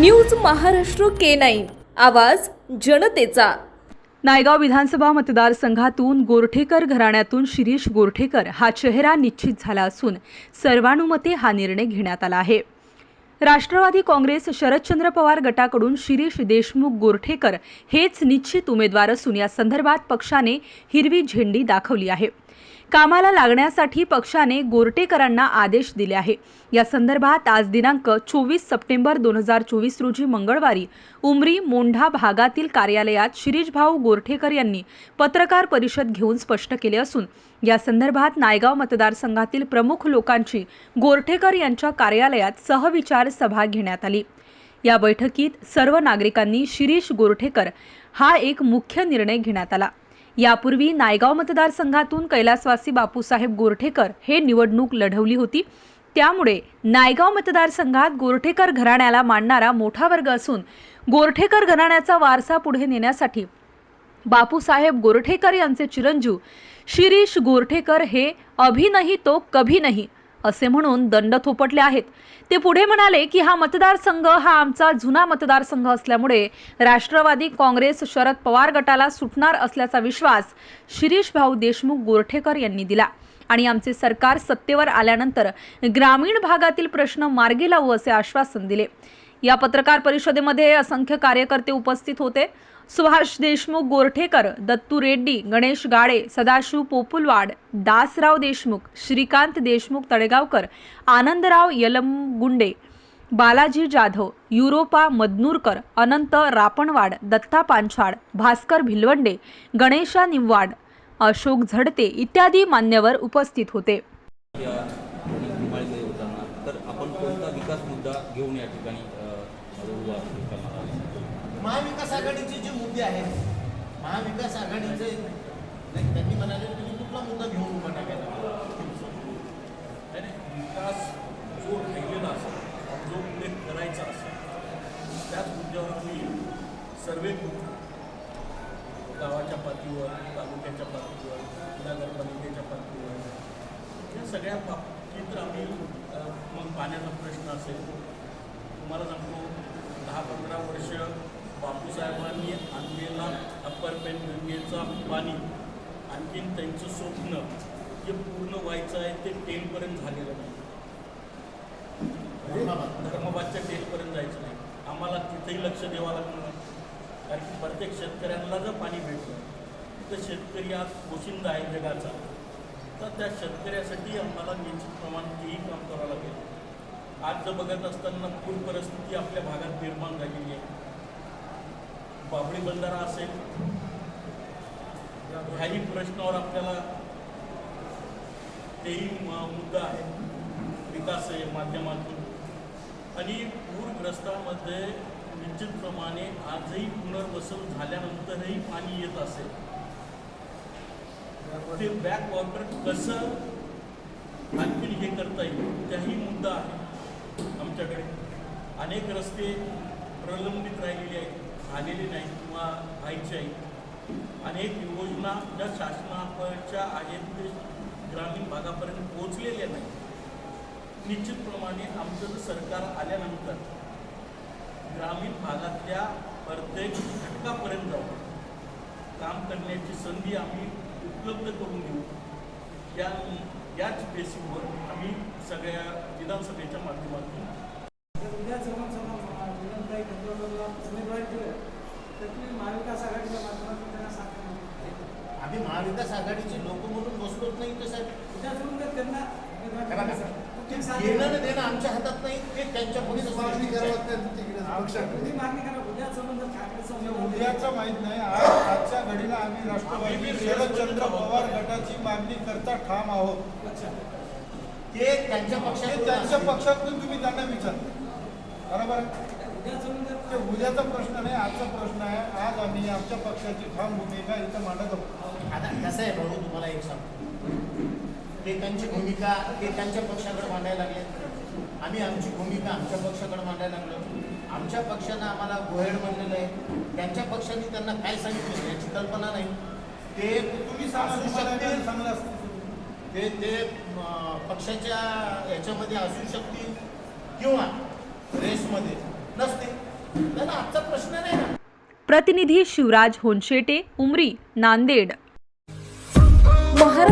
News Maharashtra K nine. आवाज जनतेचा. नायगाव विधानसभा मतदारसंघातून गोरठेकर घराण्यातून शिरीष गोरठेकर हा चेहरा निश्चित झाला असून सर्वानुमते हा निर्णय घेण्यात आला आहे. राष्ट्रवादी काँग्रेस शरदचंद्र पवार गटाकडून शिरीष देशमुख गोरठेकर हेच निश्चित उमेदवार असून या संदर्भात पक्षाने हिरवी झेंडी दाखवली आहे. कामाला लागण्यासाठी पक्षाने गोरटेकरांना आदेश दिले आहे. या संदर्भात आज दिनांक चोवीस सप्टेंबर दोन हजार चोवीस रोजी मंगळवारी उमरी मोंढा भागातील कार्यालयात शिरीषभाऊ गोरठेकर यांनी पत्रकार परिषद घेऊन स्पष्ट केले असून या संदर्भात नायगाव मतदारसंघातील प्रमुख लोकांची गोरठेकर यांच्या कार्यालयात सहविचार सभा घेण्यात आली. या बैठकीत सर्व नागरिकांनी शिरीष गोरठेकर हा एक मुख्य निर्णय घेण्यात आला. यापूर्वी नायगाव मतदारसंघातून कैलासवासी बापूसाहेब गोरठेकर हे निवडणूक लढवली होती. त्यामुळे नायगाव मतदारसंघात गोरठेकर घराण्याला मानणारा मोठा वर्ग असून गोरठेकर घराण्याचा वारसा पुढे नेण्यासाठी बापूसाहेब गोरठेकर यांचे चिरंजीव शिरीष गोरठेकर हे अभिनही तो कभी नाही. असे म्हणून दंड थोपटले आहेत. ते पुढे म्हणाले की हा मतदारसंघ हा आमचा जुना मतदारसंघ असल्यामुळे राष्ट्रवादी काँग्रेस शरद पवार गटाला सुटणार असल्याचा विश्वास शिरीष भाऊ देशमुख गोरठेकर यांनी दिला. आणि आमचे सरकार सत्तेवर आल्यानंतर ग्रामीण भागातील प्रश्न मार्गी लावू असे आश्वासन दिले. या पत्रकार परिषदेमध्ये असंख्य कार्यकर्ते उपस्थित होते. सुभाष देशमुख गोरठेकर दत्तू रेड्डी गणेश गाडे सदाशिव पोपुलवाड दासराव देशमुख श्रीकांत देशमुख तळेगावकर आनंदराव यलमगुंडे बालाजी जाधव युरोपा मदनूरकर अनंत रापणवाड दत्ता पांछाड भास्कर भिलवंडे गणेशा निववाड अशोक झडते इत्यादी मान्यवर उपस्थित होते या माळीमध्ये होताना तर आपण कोणता विकास मुद्दा घेऊन या ठिकाणी उभा करणार? महाविकास आघाडीचे जे मुद्दे आहेत महाविकास आघाडीचे नाही, त्यांनी म्हणाले तुम्ही कुठला मुद्दा घेऊन उभा टाकायला विकास जो राहिलेला असेल जो पुढे करायचा असेल त्याच मुद्द्यावर मी सर्वे करून गावाच्या पातळीवर तालुक्याच्या पातळीवर नगरपालिकेच्या पातळीवर या सगळ्या बाबतीत आम्ही अ, मग पाण्याचा प्रश्न असेल. तुम्हाला सांगतो दहा पंधरा वर्ष बापूसाहेबांनी आणलेला अप्पर पेन गंगेचा पाणी आणखीन त्यांचं स्वप्न जे पूर्ण व्हायचं आहे ते टेलपर्यंत झालेलं नाही. धर्माबाद. धर्माबादच्या टेलपर्यंत जायचं नाही. आम्हाला तिथेही लक्ष द्यावं लागणार कारण की प्रत्येक शेतकऱ्यांना जर पाणी भेटलं तर शेतकरी आज पोशिंदा आहे जगाचा. तर त्या शेतकऱ्यासाठी आम्हाला निश्चित प्रमाणात तेही काम करावं लागेल. आज जर बघत असताना पूर परिस्थिती आपल्या भागात निर्माण झालेली आहे. बाबळी बंधारा असेल ह्याही प्रश्नावर आपल्याला तेही मुद्दा आहे. विकास माध्यमातून. आणि पूरग्रस्तामध्ये निश्चितप्रमाणे आजही पुनर्वसन झाल्यानंतरही पाणी येत असेल. ते बॅक वॉटर कसं आणखी हे करता येईल त्याही मुद्दा आहे आमच्याकडे. अनेक रस्ते प्रलंबित राहिलेले आहेत आलेले नाहीत किंवा व्हायचे आहेत. अनेक योजना ज्या शासनाच्या आहेत ते ग्रामीण भागापर्यंत पोहोचलेल्या नाहीत निश्चितप्रमाणे आमचं सरकार आल्यानंतर ग्रामीण भागातल्या प्रत्येक घटकापर्यंत जाऊन काम करण्याची संधी आम्ही उपलब्ध करून देऊ या याच बेसिकवर आम्ही सगळ्या विधानसभेच्या माध्यमातून उद्या उमेदवारी दिलं. तर तुम्ही महाविकास आघाडीच्या माध्यमातून त्यांना आम्ही महाविकास आघाडीचे लोक म्हणून बसलोच नाही तर साहेब. उद्या सोडून त्यांना घेणं देणं आमच्या हातात नाही ते त्यांच्या तुम्ही मागणी करा उद्या सोडून जर ठाकरेचं उमेदवार दिलं, उद्याचं माहीत नाही आज आजच्या घडीला आम्ही राष्ट्रवादी शरदचंद्र पवार गटाची मागणी करता ठाम आहोत. ते त्यांच्या पक्षात त्यांच्या पक्षातून तुम्ही त्यांना विचार बरोबर आहे? उद्या सोडून ते उद्याचा प्रश्न नाही आजचा प्रश्न आहे. आज आम्ही आमच्या पक्षाची ठाम भूमिका इथं मांडत आहोत. आता कसं आहे भाऊ तुम्हाला एक सांगतो. ते त्यांची भूमिका ते त्यांच्या पक्षाकडे मांडायला लागले. आम्ही आमची भूमिका आमच्या पक्षाकडे मांडायला लागलो. आमच्या पक्षानं आम्हाला गोहेड म्हणलेलं आहे. त्यांच्या पक्षाने त्यांना काय सांगितलं याची कल्पना नाही. ते तुम्ही सांगा असू शकते काय चांगलं असतं? ते ते पक्षाच्या याच्यामध्ये असू शकतील किंवा रेसमध्ये नसते त्याला आजचा प्रश्न नाही ना. प्रतिनिधी शिवराज होनशेटे उमरी नांदेड.